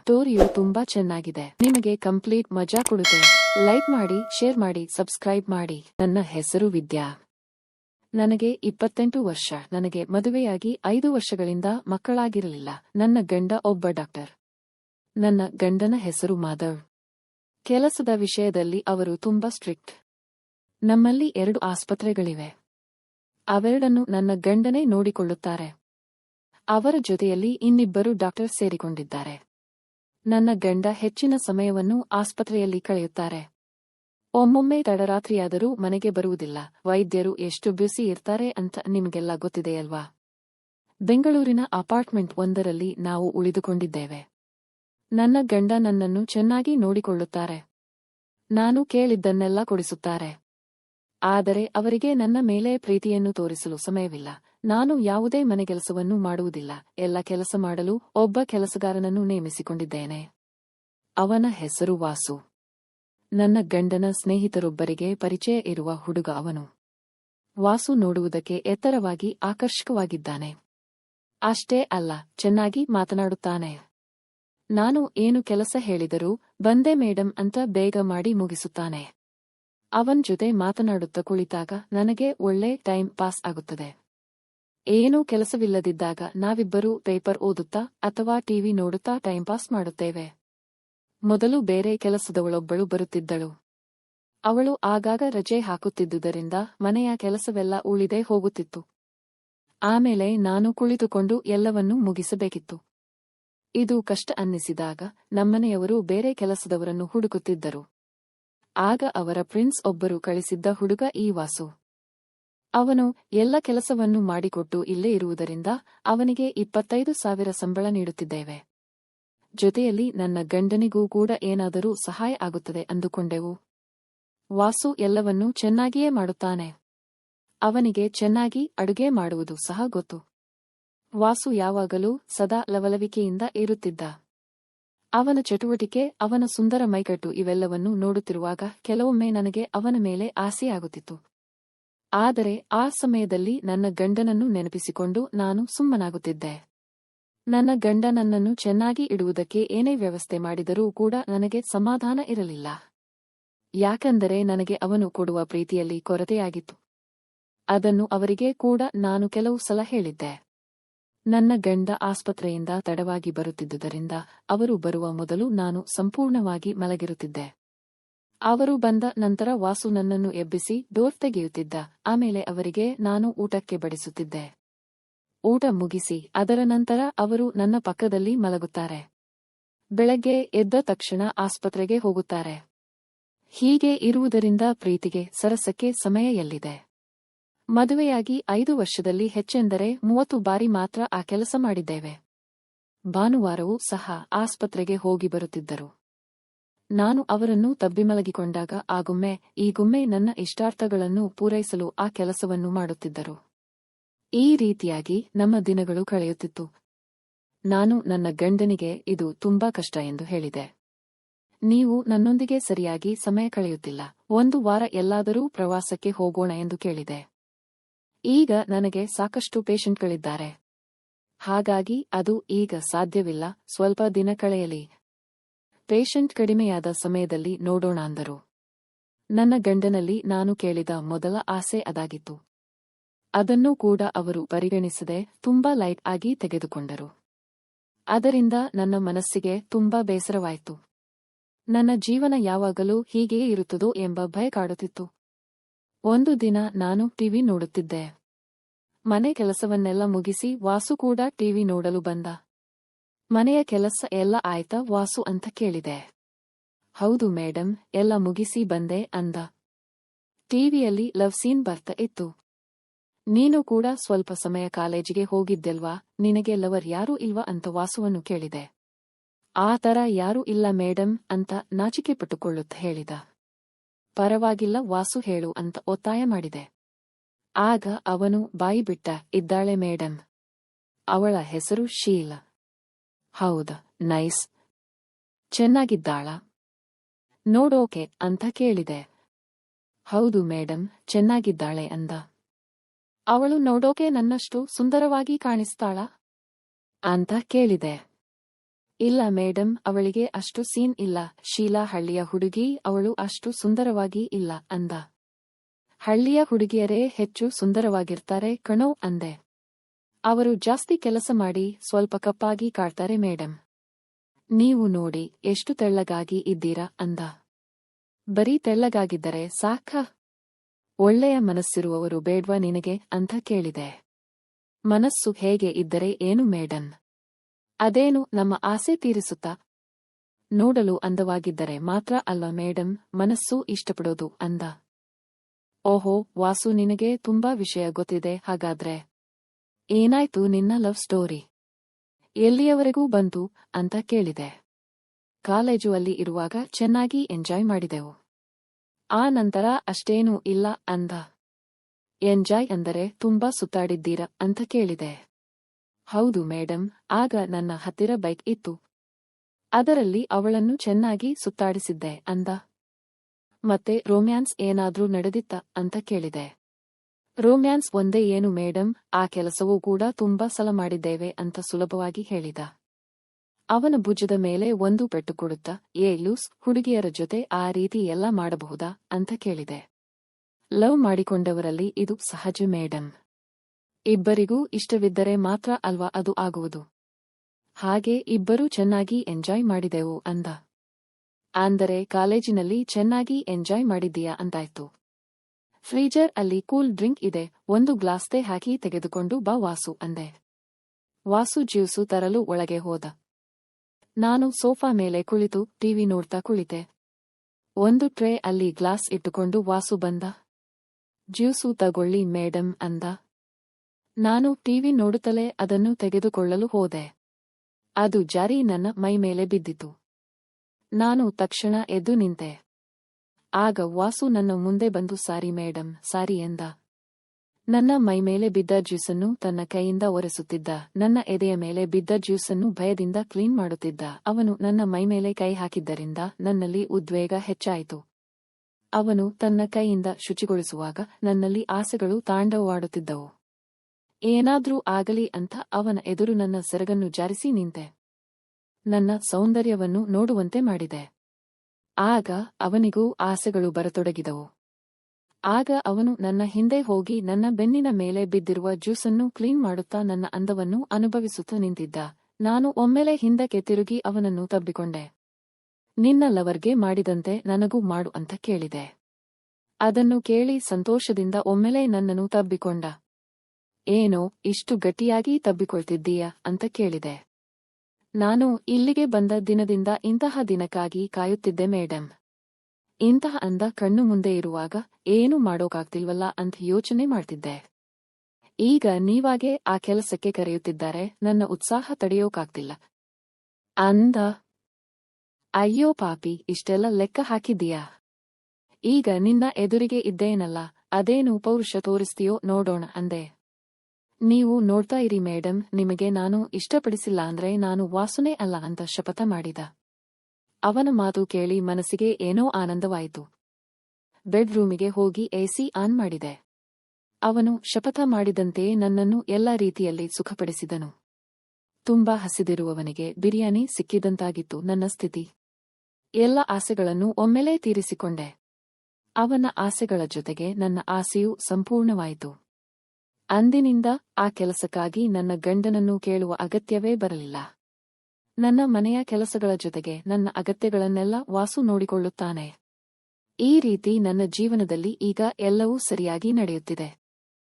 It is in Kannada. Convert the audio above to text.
ಸ್ಟೋರಿಯು ತುಂಬಾ ಚೆನ್ನಾಗಿದೆ. ನಿಮಗೆ ಕಂಪ್ಲೀಟ್ ಮಜಾ ಕೊಡುತ್ತೆ. ಲೈಕ್ ಮಾಡಿ, ಶೇರ್ ಮಾಡಿ, ಸಬ್ಸ್ಕ್ರೈಬ್ ಮಾಡಿ. ನನ್ನ ಹೆಸರು ವಿದ್ಯಾ. ನನಗೆ ಇಪ್ಪತ್ತೆಂಟು ವರ್ಷ. ನನಗೆ ಮದುವೆಯಾಗಿ ಐದು ವರ್ಷಗಳಿಂದ ಮಕ್ಕಳಾಗಿರಲಿಲ್ಲ. ನನ್ನ ಗಂಡ ಒಬ್ಬ ಡಾಕ್ಟರ್. ನನ್ನ ಗಂಡನ ಹೆಸರು ಮಾಧವ್. ಕೆಲಸದ ವಿಷಯದಲ್ಲಿ ಅವರು ತುಂಬಾ ಸ್ಟ್ರಿಕ್ಟ್. ನಮ್ಮಲ್ಲಿ ಎರಡು ಆಸ್ಪತ್ರೆಗಳಿವೆ. ಅವೆರಡನ್ನು ನನ್ನ ಗಂಡನೇ ನೋಡಿಕೊಳ್ಳುತ್ತಾರೆ. ಅವರ ಜೊತೆಯಲ್ಲಿ ಇನ್ನಿಬ್ಬರು ಡಾಕ್ಟರ್ ಸೇರಿಕೊಂಡಿದ್ದಾರೆ. ನನ್ನ ಗಂಡ ಹೆಚ್ಚಿನ ಸಮಯವನ್ನು ಆಸ್ಪತ್ರೆಯಲ್ಲಿ ಕಳೆಯುತ್ತಾರೆ. ಒಮ್ಮೊಮ್ಮೆ ತಡರಾತ್ರಿಯಾದರೂ ಮನೆಗೆ ಬರುವುದಿಲ್ಲ. ವೈದ್ಯರು ಎಷ್ಟು ಬ್ಯುಸಿ ಇರ್ತಾರೆ ಅಂತ ನಿಮಗೆಲ್ಲ ಗೊತ್ತಿದೆಯಲ್ವಾ? ಬೆಂಗಳೂರಿನ ಅಪಾರ್ಟ್ಮೆಂಟ್ ಒಂದರಲ್ಲಿ ನಾವು ಉಳಿದುಕೊಂಡಿದ್ದೇವೆ. ನನ್ನ ಗಂಡ ನನ್ನನ್ನು ಚೆನ್ನಾಗಿ ನೋಡಿಕೊಳ್ಳುತ್ತಾರೆ. ನಾನು ಕೇಳಿದ್ದನ್ನೆಲ್ಲ ಕೊಡಿಸುತ್ತಾರೆ. ಆದರೆ ಅವರಿಗೆ ನನ್ನ ಮೇಲೆ ಪ್ರೀತಿಯನ್ನು ತೋರಿಸಲು ಸಮಯವಿಲ್ಲ. ನಾನು ಯಾವುದೇ ಮನೆಗೆಲಸವನ್ನು ಮಾಡುವುದಿಲ್ಲ. ಎಲ್ಲ ಕೆಲಸ ಮಾಡಲು ಒಬ್ಬ ಕೆಲಸಗಾರನನ್ನು ನೇಮಿಸಿಕೊಂಡಿದ್ದೇನೆ. ಅವನ ಹೆಸರು ವಾಸು. ನನ್ನ ಗಂಡನ ಸ್ನೇಹಿತರೊಬ್ಬರಿಗೆ ಪರಿಚಯ ಇರುವ ಹುಡುಗ ಅವನು. ವಾಸು ನೋಡುವುದಕ್ಕೆ ಎತ್ತರವಾಗಿ ಆಕರ್ಷಕವಾಗಿದ್ದಾನೆ. ಅಷ್ಟೇ ಅಲ್ಲ, ಚೆನ್ನಾಗಿ ಮಾತನಾಡುತ್ತಾನೆ. ನಾನು ಏನು ಕೆಲಸ ಹೇಳಿದರೂ ಬಂದೆ ಮೇಡಂ ಅಂತ ಬೇಗ ಮಾಡಿ ಮುಗಿಸುತ್ತಾನೆ. ಅವನ್ ಜೊತೆ ಮಾತನಾಡುತ್ತಾ ಕುಳಿತಾಗ ನನಗೆ ಒಳ್ಳೆ ಟೈಮ್ ಪಾಸ್ ಆಗುತ್ತದೆ. ಏನೂ ಕೆಲಸವಿಲ್ಲದಿದ್ದಾಗ ನಾವಿಬ್ಬರೂ ಪೇಪರ್ ಓದುತ್ತಾ ಅಥವಾ ಟಿವಿ ನೋಡುತ್ತಾ ಟೈಮ್ ಪಾಸ್ ಮಾಡುತ್ತೇವೆ. ಮೊದಲು ಬೇರೆ ಕೆಲಸದವಳೊಬ್ಬಳು ಬರುತ್ತಿದ್ದಳು. ಅವಳು ಆಗಾಗ ರಜೆ ಹಾಕುತ್ತಿದ್ದುದರಿಂದ ಮನೆಯ ಕೆಲಸವೆಲ್ಲ ಉಳಿದೇ ಹೋಗುತ್ತಿತ್ತು. ಆಮೇಲೆ ನಾನು ಕುಳಿತುಕೊಂಡು ಎಲ್ಲವನ್ನೂ ಮುಗಿಸಬೇಕಿತ್ತು. ಇದು ಕಷ್ಟ ಅನ್ನಿಸಿದಾಗ ನಮ್ಮನೆಯವರು ಬೇರೆ ಕೆಲಸದವರನ್ನು ಹುಡುಕುತ್ತಿದ್ದರು. ಆಗ ಅವರ ಪ್ರಿನ್ಸ್ ಒಬ್ಬರು ಕಳಿಸಿದ್ದ ಹುಡುಗ ಈ ವಾಸು. ಅವನು ಎಲ್ಲ ಕೆಲಸವನ್ನು ಮಾಡಿಕೊಟ್ಟು ಇಲ್ಲೇ ಇರುವುದರಿಂದ ಅವನಿಗೆ ಇಪ್ಪತ್ತೈದು ಸಾವಿರ ಸಂಬಳ ನೀಡುತ್ತಿದ್ದೇವೆ. ಜೊತೆಯಲ್ಲಿ ನನ್ನ ಗಂಡನಿಗೂ ಕೂಡ ಏನಾದರೂ ಸಹಾಯ ಆಗುತ್ತದೆ ಅಂದುಕೊಂಡೆವು. ವಾಸು ಎಲ್ಲವನ್ನೂ ಚೆನ್ನಾಗಿಯೇ ಮಾಡುತ್ತಾನೆ. ಅವನಿಗೆ ಚೆನ್ನಾಗಿ ಅಡುಗೆ ಮಾಡುವುದು ಸಹ ಗೊತ್ತು. ವಾಸು ಯಾವಾಗಲೂ ಸದಾ ಲವಲವಿಕೆಯಿಂದ ಇರುತ್ತಿದ್ದ. ಅವನ ಚಟುವಟಿಕೆ, ಅವನ ಸುಂದರ ಮೈಕಟ್ಟು ಇವೆಲ್ಲವನ್ನೂ ನೋಡುತ್ತಿರುವಾಗ ಕೆಲವೊಮ್ಮೆ ನನಗೆ ಅವನ ಮೇಲೆ ಆಸೆಯಾಗುತ್ತಿತ್ತು ಆದರೆ ಆ ಸಮಯದಲ್ಲಿ ನನ್ನ ಗಂಡನನ್ನು ನೆನಪಿಸಿಕೊಂಡು ನಾನು ಸುಮ್ಮನಾಗುತ್ತಿದ್ದೆ. ನನ್ನ ಗಂಡ ನನ್ನನ್ನು ಚೆನ್ನಾಗಿ ಇಡುವುದಕ್ಕೆ ಏನೇ ವ್ಯವಸ್ಥೆ ಮಾಡಿದರೂ ಕೂಡ ನನಗೆ ಸಮಾಧಾನ ಇರಲಿಲ್ಲ. ಯಾಕೆಂದರೆ ನನಗೆ ಅವನು ಕೊಡುವ ಪ್ರೀತಿಯಲ್ಲಿ ಕೊರತೆಯಾಗಿತ್ತು. ಅದನ್ನು ಅವರಿಗೆ ಕೂಡ ನಾನು ಕೆಲವು ಸಲ ಹೇಳಿದ್ದೆ. ನನ್ನ ಗಂಡ ಆಸ್ಪತ್ರೆಯಿಂದ ತಡವಾಗಿ ಬರುತ್ತಿದ್ದುದರಿಂದ ಅವರು ಬರುವ ಮೊದಲು ನಾನು ಸಂಪೂರ್ಣವಾಗಿ ಮಲಗಿರುತ್ತಿದ್ದೆ. ಅವರು ಬಂದ ನಂತರ ವಾಸು ನನ್ನನ್ನು ಎಬ್ಬಿಸಿ ಡೋರ್ ತೆಗೆಯುತ್ತಿದ್ದ. ಆಮೇಲೆ ಅವರಿಗೆ ನಾನು ಊಟಕ್ಕೆ ಬಡಿಸುತ್ತಿದ್ದೆ. ಊಟ ಮುಗಿಸಿ ಅದರ ನಂತರ ಅವರು ನನ್ನ ಪಕ್ಕದಲ್ಲಿ ಮಲಗುತ್ತಾರೆ. ಬೆಳಗ್ಗೆ ಎದ್ದ ತಕ್ಷಣ ಆಸ್ಪತ್ರೆಗೆ ಹೋಗುತ್ತಾರೆ. ಹೀಗೆ ಇರುವುದರಿಂದ ಪ್ರೀತಿಗೆ ಸರಸಕ್ಕೆ ಸಮಯ ಎಲ್ಲಿದೆ? ಮದುವೆಯಾಗಿ ಐದು ವರ್ಷದಲ್ಲಿ ಹೆಚ್ಚೆಂದರೆ ಮೂವತ್ತು ಬಾರಿ ಮಾತ್ರ ಆ ಕೆಲಸ ಮಾಡಿದ್ದೇವೆ. ಭಾನುವಾರವೂ ಸಹ ಆಸ್ಪತ್ರೆಗೆ ಹೋಗಿ ಬರುತ್ತಿದ್ದರು. ನಾನು ಅವರನ್ನು ತಬ್ಬಿಮಲಗಿಕೊಂಡಾಗ ಆಗೊಮ್ಮೆ ಈಗೊಮ್ಮೆ ನನ್ನ ಇಷ್ಟಾರ್ಥಗಳನ್ನು ಪೂರೈಸಲು ಆ ಕೆಲಸವನ್ನು ಮಾಡುತ್ತಿದ್ದರು. ಈ ರೀತಿಯಾಗಿ ನಮ್ಮ ದಿನಗಳು ಕಳೆಯುತ್ತಿತ್ತು. ನಾನು ನನ್ನ ಗಂಡನಿಗೆ ಇದು ತುಂಬಾ ಕಷ್ಟ ಎಂದು ಹೇಳಿದೆ. ನೀವು ನನ್ನೊಂದಿಗೆ ಸರಿಯಾಗಿ ಸಮಯ ಕಳೆಯುತ್ತಿಲ್ಲ. ಒಂದು ವಾರ ಎಲ್ಲಾದರೂ ಪ್ರವಾಸಕ್ಕೆ ಹೋಗೋಣ ಎಂದು ಕೇಳಿದೆ. ಈಗ ನನಗೆ ಸಾಕಷ್ಟು ಪೇಷಂಟ್ಗಳಿದ್ದಾರೆ. ಹಾಗಾಗಿ ಅದು ಈಗ ಸಾಧ್ಯವಿಲ್ಲ, ಸ್ವಲ್ಪ ದಿನ ಕಳೆಯಲಿ. ಪೇಷಂಟ್ ಕಡಿಮೆಯಾದ ಸಮಯದಲ್ಲಿ ನೋಡೋಣ ಅಂದರು. ನನ್ನ ಗಂಡನಲ್ಲಿ ನಾನು ಕೇಳಿದ ಮೊದಲ ಆಸೆ ಅದಾಗಿತ್ತು. ಅದನ್ನು ಕೂಡ ಅವರು ಪರಿಗಣಿಸದೆ ತುಂಬಾ ಲೈಟ್ ಆಗಿ ತೆಗೆದುಕೊಂಡರು. ಅದರಿಂದ ನನ್ನ ಮನಸ್ಸಿಗೆ ತುಂಬಾ ಬೇಸರವಾಯಿತು. ನನ್ನ ಜೀವನ ಯಾವಾಗಲೂ ಹೀಗೆಯೇ ಇರುತ್ತದೋ ಎಂಬ ಭಯ ಕಾಡುತ್ತಿತ್ತು. ಒಂದು ದಿನ ನಾನು ಟಿವಿ ನೋಡುತ್ತಿದ್ದೆ. ಮನೆ ಕೆಲಸವನ್ನೆಲ್ಲ ಮುಗಿಸಿ ವಾಸು ಕೂಡ ಟಿವಿ ನೋಡಲು ಬಂದ. ಮನೆಯ ಕೆಲಸ ಎಲ್ಲ ಆಯ್ತಾ ವಾಸು ಅಂತ ಕೇಳಿದೆ. ಹೌದು ಮೇಡಂ, ಎಲ್ಲ ಮುಗಿಸಿ ಬಂದೆ ಅಂದ. ಟಿವಿಯಲ್ಲಿ ಲವ್ ಸೀನ್ ಬರ್ತಾ ಇತ್ತು. ನೀನು ಕೂಡ ಸ್ವಲ್ಪ ಸಮಯ ಕಾಲೇಜಿಗೆ ಹೋಗಿದ್ದೆಲ್ವಾ? ನಿನಗೆ ಲವರ್ ಯಾರೂ ಇಲ್ವಾ ಅಂತ ವಾಸುವನ್ನು ಕೇಳಿದೆ. ಆ ತರ ಯಾರೂ ಇಲ್ಲ ಮೇಡಂ ಅಂತ ನಾಚಿಕೆ ಪಟ್ಟುಕೊಳ್ಳುತ್ತ ಹೇಳಿದ. ಪರವಾಗಿಲ್ಲ ವಾಸು ಹೇಳು ಅಂತ ಒತ್ತಾಯ ಮಾಡಿದೆ. ಆಗ ಅವನು ಬಾಯಿ ಬಿಟ್ಟ ಇದ್ದಾಳೆ ಮೇಡಂ. ಅವಳ ಹೆಸರು ಶೀಲ. ಹೌದ, ನೈಸ್. ಚೆನ್ನಾಗಿದ್ದಾಳ. ನೋಡೋಕೆ ಅಂತ ಕೇಳಿದೆ. ಹೌದು ಮೇಡಂ, ಚೆನ್ನಾಗಿದ್ದಾಳೆ ಅಂದ. ಅವಳು ನೋಡೋಕೆ ನನ್ನಷ್ಟು ಸುಂದರವಾಗಿ ಕಾಣಿಸ್ತಾಳ? ಅಂತ ಕೇಳಿದೆ. ಇಲ್ಲ ಮೇಡಮ್ ಅವಳಿಗೆ ಅಷ್ಟು ಸೀನ್ ಇಲ್ಲ. ಶೀಲಾ ಹಳ್ಳಿಯ ಹುಡುಗಿ, ಅವಳು ಅಷ್ಟು ಸುಂದರವಾಗಿ ಇಲ್ಲ ಅಂದ. ಹಳ್ಳಿಯ ಹುಡುಗಿಯರೇ ಹೆಚ್ಚು ಸುಂದರವಾಗಿರ್ತಾರೆ ಕಣೋ ಅಂದೆ. ಅವರು ಜಾಸ್ತಿ ಕೆಲಸ ಮಾಡಿ ಸ್ವಲ್ಪ ಕಪ್ಪಾಗಿ ಕಾಡ್ತಾರೆ ಮೇಡಮ್ ನೀವು ನೋಡಿ, ಎಷ್ಟು ತೆಳ್ಳಗಾಗಿ ಇದ್ದೀರಾ ಅಂದ. ಬರೀ ತೆಳ್ಳಗಾಗಿದ್ದರೆ ಸಾಕ. ಒಳ್ಳೆಯ ಮನಸ್ಸಿರುವವರು ಬೇಡ್ವಾ ನಿನಗೆ ಅಂತ ಕೇಳಿದೆ. ಮನಸ್ಸು ಹೇಗೆ ಇದ್ದರೆ ಏನು ಮೇಡಮ್ ಅದೇನು ನಮ್ಮ ಆಸೆ ತೀರಿಸುತ್ತಾ? ನೋಡಲು ಅಂದವಾಗಿದ್ದರೆ ಮಾತ್ರ ಅಲ್ಲ ಮೇಡಂ, ಮನಸ್ಸು ಇಷ್ಟಪಡೋದು ಅಂದ. ಓಹೋ, ವಾಸು ನಿನಗೆ ತುಂಬಾ ವಿಷಯ ಗೊತ್ತಿದೆ, ಹಾಗಾದ್ರೆ. ಏನಾಯ್ತು ನಿನ್ನ ಲವ್ ಸ್ಟೋರಿ? ಎಲ್ಲಿಯವರೆಗೂ ಬಂತು ಅಂತ ಕೇಳಿದೆ. ಕಾಲೇಜು ಅಲ್ಲಿ ಇರುವಾಗ ಚೆನ್ನಾಗಿ ಎಂಜಾಯ್ ಮಾಡಿದೆವು. ಆ ನಂತರ ಅಷ್ಟೇನೂ ಇಲ್ಲ ಅಂದ. ಎಂಜಾಯ್ ಅಂದರೆ ತುಂಬಾ ಸುತ್ತಾಡಿದ್ದೀರ ಅಂತ ಕೇಳಿದೆ. ಹೌದು ಮೇಡಂ, ಆಗ ನನ್ನ ಹತ್ತಿರ ಬೈಕ್ ಇತ್ತು. ಅದರಲ್ಲಿ ಅವಳನ್ನು ಚೆನ್ನಾಗಿ ಸುತ್ತಾಡಿಸಿದ್ದೆ ಅಂದ. ಮತ್ತೆ ರೋಮ್ಯಾನ್ಸ್ ಏನಾದ್ರೂ ನಡೆದಿತ್ತ ಅಂತ ಕೇಳಿದೆ. ರೋಮ್ಯಾನ್ಸ್ ಒಂದೇ ಏನು ಮೇಡಂ, ಆ ಕೆಲಸವೂ ಕೂಡ ತುಂಬಾ ಸಲ ಮಾಡಿದ್ದೇವೆ ಅಂತ ಸುಲಭವಾಗಿ ಹೇಳಿದ. ಅವನ ಭುಜದ ಮೇಲೆ ಒಂದು ಪೆಟ್ಟು ಕೊಡುತ್ತಾ, ಏ ಲೂಸ್, ಹುಡುಗಿಯರ ಜೊತೆ ಆ ರೀತಿ ಎಲ್ಲ ಮಾಡಬಹುದಾ ಅಂತ ಕೇಳಿದೆ. ಲವ್ ಮಾಡಿಕೊಂಡವರಲ್ಲಿ ಇದು ಸಹಜ ಮೇಡಮ್ ಇಬ್ಬರಿಗೂ ಇಷ್ಟವಿದ್ದರೆ ಮಾತ್ರ ಅಲ್ವಾ ಅದು ಆಗುವುದು? ಹಾಗೆ ಇಬ್ಬರೂ ಚೆನ್ನಾಗಿ ಎಂಜಾಯ್ ಮಾಡಿದೆವು ಅಂದ. ಅಂದರೆ ಕಾಲೇಜಿನಲ್ಲಿ ಚೆನ್ನಾಗಿ ಎಂಜಾಯ್ ಮಾಡಿದ್ದೀಯಾ ಅಂತಾಯ್ತು ಫ್ರೀಜರ್ ಅಲ್ಲಿ ಕೂಲ್ ಡ್ರಿಂಕ್ ಇದೆ, ಒಂದು ಗ್ಲಾಸ್ತೆ ಹಾಕಿ ತೆಗೆದುಕೊಂಡು ಬಾ ವಾಸು ಅಂದೆ. ವಾಸು ಜ್ಯೂಸು ತರಲು ಒಳಗೆ ಹೋದ. ನಾನು ಸೋಫಾ ಮೇಲೆ ಕುಳಿತು ಟಿವಿ ನೋಡ್ತಾ ಕುಳಿತೆ. ಒಂದು ಟ್ರೇ ಅಲ್ಲಿ ಗ್ಲಾಸ್ ಇಟ್ಟುಕೊಂಡು ವಾಸು ಬಂದ. ಜ್ಯೂಸು ತಗೊಳ್ಳಿ ಮೇಡಮ್ ಅಂದ. ನಾನು ಟಿವಿ ನೋಡುತ್ತಲೇ ಅದನ್ನು ತೆಗೆದುಕೊಳ್ಳಲು ಹೋದೆ. ಅದು ಜಾರಿ ನನ್ನ ಮೈ ಮೇಲೆ ಬಿದ್ದಿತು. ನಾನು ತಕ್ಷಣ ಎದ್ದು ನಿಂತೆ. ಆಗ ವಾಸು ನನ್ನ ಮುಂದೆ ಬಂದು, ಸಾರಿ ಮೇಡಮ್ ಸಾರಿ ಎಂದ. ನನ್ನ ಮೈ ಮೇಲೆ ಬಿದ್ದ ಜ್ಯೂಸನ್ನು ತನ್ನ ಕೈಯಿಂದ ಒರೆಸುತ್ತಿದ್ದ, ನನ್ನ ಎದೆಯ ಮೇಲೆ ಬಿದ್ದ ಜ್ಯೂಸನ್ನು ಭಯದಿಂದ ಕ್ಲೀನ್ ಮಾಡುತ್ತಿದ್ದ. ಅವನು ನನ್ನ ಮೈ ಮೇಲೆ ಕೈ ಹಾಕಿದ್ದರಿಂದ ನನ್ನಲ್ಲಿ ಉದ್ವೇಗ ಹೆಚ್ಚಾಯಿತು. ಅವನು ತನ್ನ ಕೈಯಿಂದ ಶುಚಿಗೊಳಿಸುವಾಗ ನನ್ನಲ್ಲಿ ಆಸೆಗಳು ತಾಂಡವವಾಡುತ್ತಿದ್ದವು. ಏನಾದ್ರೂ ಆಗಲಿ ಅಂತ ಅವನ ಎದುರು ನನ್ನ ಸೆರಗನ್ನು ಜಾರಿಸಿ ನಿಂತೆ. ನನ್ನ ಸೌಂದರ್ಯವನ್ನು ನೋಡುವಂತೆ ಮಾಡಿದೆ. ಆಗ ಅವನಿಗೂ ಆಸೆಗಳು ಬರತೊಡಗಿದವು. ಆಗ ಅವನು ನನ್ನ ಹಿಂದೆ ಹೋಗಿ ನನ್ನ ಬೆನ್ನಿನ ಮೇಲೆ ಬಿದ್ದಿರುವ ಜ್ಯೂಸನ್ನು ಕ್ಲೀನ್ ಮಾಡುತ್ತಾ ನನ್ನ ಅಂದವನ್ನು ಅನುಭವಿಸುತ್ತಾ ನಿಂತಿದ್ದ. ನಾನು ಒಮ್ಮೆಲೆ ಹಿಂದಕ್ಕೆ ತಿರುಗಿ ಅವನನ್ನು ತಬ್ಬಿಕೊಂಡೆ. ನಿನ್ನ ಲವರ್ಗೆ ಮಾಡಿದಂತೆ ನನಗೂ ಮಾಡು ಅಂತ ಕೇಳಿದೆ. ಅದನ್ನು ಕೇಳಿ ಸಂತೋಷದಿಂದ ಒಮ್ಮೆಲೆ ನನ್ನನ್ನು ತಬ್ಬಿಕೊಂಡ. ಏನೋ, ಇಷ್ಟು ಗಟ್ಟಿಯಾಗಿ ತಬ್ಬಿಕೊಳ್ತಿದ್ದೀಯ ಅಂತ ಕೇಳಿದೆ. ನಾನು ಇಲ್ಲಿಗೆ ಬಂದ ದಿನದಿಂದ ಇಂತಹ ದಿನಕ್ಕಾಗಿ ಕಾಯುತ್ತಿದ್ದೆ ಮೇಡಮ್ ಇಂತಹ ಅಂದ ಕಣ್ಣು ಮುಂದೆ ಇರುವಾಗ, ಏನು ಮಾಡೋಕಾಗ್ತಿಲ್ವಲ್ಲ ಅಂತ ಯೋಚನೆ ಮಾಡ್ತಿದ್ದೆ. ಈಗ ನೀವಾಗೆ ಆ ಕೆಲಸಕ್ಕೆ ಕರೆಯುತ್ತಿದ್ದಾರೆ, ನನ್ನ ಉತ್ಸಾಹ ತಡೆಯೋಕಾಗ್ತಿಲ್ಲ. ಅಂದ, ಅಯ್ಯೋ ಪಾಪಿ, ಇಷ್ಟೆಲ್ಲ ಲೆಕ್ಕ ಹಾಕಿದ್ದೀಯಾ? ಈಗ ನಿನ್ನ ಎದುರಿಗೆ ಇದ್ದೇನಲ್ಲ, ಅದೇನು ಪೌರುಷ ತೋರಿಸ್ತೀಯೋ ನೋಡೋಣ ಅಂದೆ. ನೀವು ನೋಡ್ತಾ ಇರಿ ಮೇಡಮ್ ನಿಮಗೆ ನಾನು ಇಷ್ಟಪಡಿಸಿಲ್ಲ ಅಂದ್ರೆ ನಾನು ವಾಸುನೆ ಅಲ್ಲ ಅಂತ ಶಪಥ ಮಾಡಿದ. ಅವನ ಮಾತು ಕೇಳಿ ಮನಸ್ಸಿಗೆ ಏನೋ ಆನಂದವಾಯಿತು. ಬೆಡ್ರೂಮಿಗೆ ಹೋಗಿ ಎಸಿ ಆನ್ ಮಾಡಿದೆ. ಅವನು ಶಪಥ ಮಾಡಿದಂತೆಯೇ ನನ್ನನ್ನು ಎಲ್ಲ ರೀತಿಯಲ್ಲಿ ಸುಖಪಡಿಸಿದನು. ತುಂಬಾ ಹಸಿದಿರುವವನಿಗೆ ಬಿರಿಯಾನಿ ಸಿಕ್ಕಿದಂತಾಗಿತ್ತು ನನ್ನ ಸ್ಥಿತಿ. ಎಲ್ಲ ಆಸೆಗಳನ್ನು ಒಮ್ಮೆಲೇ ತೀರಿಸಿಕೊಂಡೆ. ಅವನ ಆಸೆಗಳ ಜೊತೆಗೆ ನನ್ನ ಆಸೆಯೂ ಸಂಪೂರ್ಣವಾಯಿತು. ಅಂದಿನಿಂದ ಆ ಕೆಲಸಕ್ಕಾಗಿ ನನ್ನ ಗಂಡನನ್ನು ಕೇಳುವ ಅಗತ್ಯವೇ ಬರಲಿಲ್ಲ. ನನ್ನ ಮನೆಯ ಕೆಲಸಗಳ ಜೊತೆಗೆ ನನ್ನ ಅಗತ್ಯಗಳನ್ನೆಲ್ಲ ವಾಸು ನೋಡಿಕೊಳ್ಳುತ್ತಾನೆ. ಈ ರೀತಿ ನನ್ನ ಜೀವನದಲ್ಲಿ ಈಗ ಎಲ್ಲವೂ ಸರಿಯಾಗಿ ನಡೆಯುತ್ತಿದೆ.